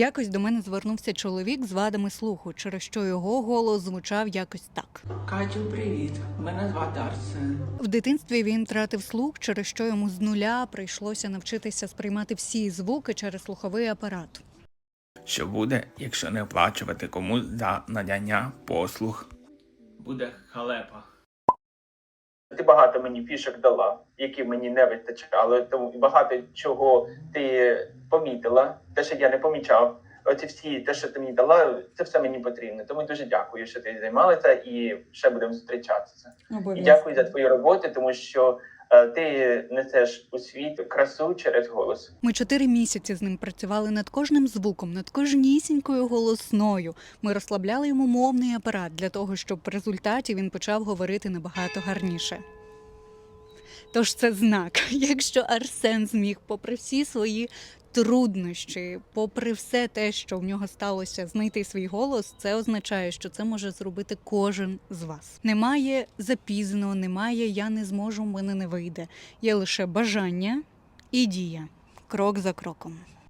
Якось до мене звернувся чоловік з вадами слуху, через що його голос звучав якось так. Катю, привіт. Мене звати Арсен. В дитинстві він втратив слух, через що йому з нуля прийшлося навчитися сприймати всі звуки через слуховий апарат. Що буде, якщо не оплачувати комусь за надання послуг? Буде халепа. Ти багато мені фішок дала, які мені не вистачало. Тому багато чого ти помітила, те, що я не помічав. Оці всі, те, що ти мені дала, це все мені потрібно. Тому дуже дякую, що ти займалася і ще будемо зустрічатися. І дякую за твою роботу, тому що е, ти несеш у світ красу через голос. Ми чотири місяці з ним працювали над кожним звуком, над кожнісінькою голосною. Ми розслабляли йому мовний апарат для того, щоб в результаті він почав говорити набагато гарніше. Тож це знак, якщо Арсен зміг, попри всі свої труднощі, попри все те, що в нього сталося, знайти свій голос, це означає, що це може зробити кожен з вас. Немає запізно, немає я не зможу, мене не вийде. Є лише бажання і дія, крок за кроком.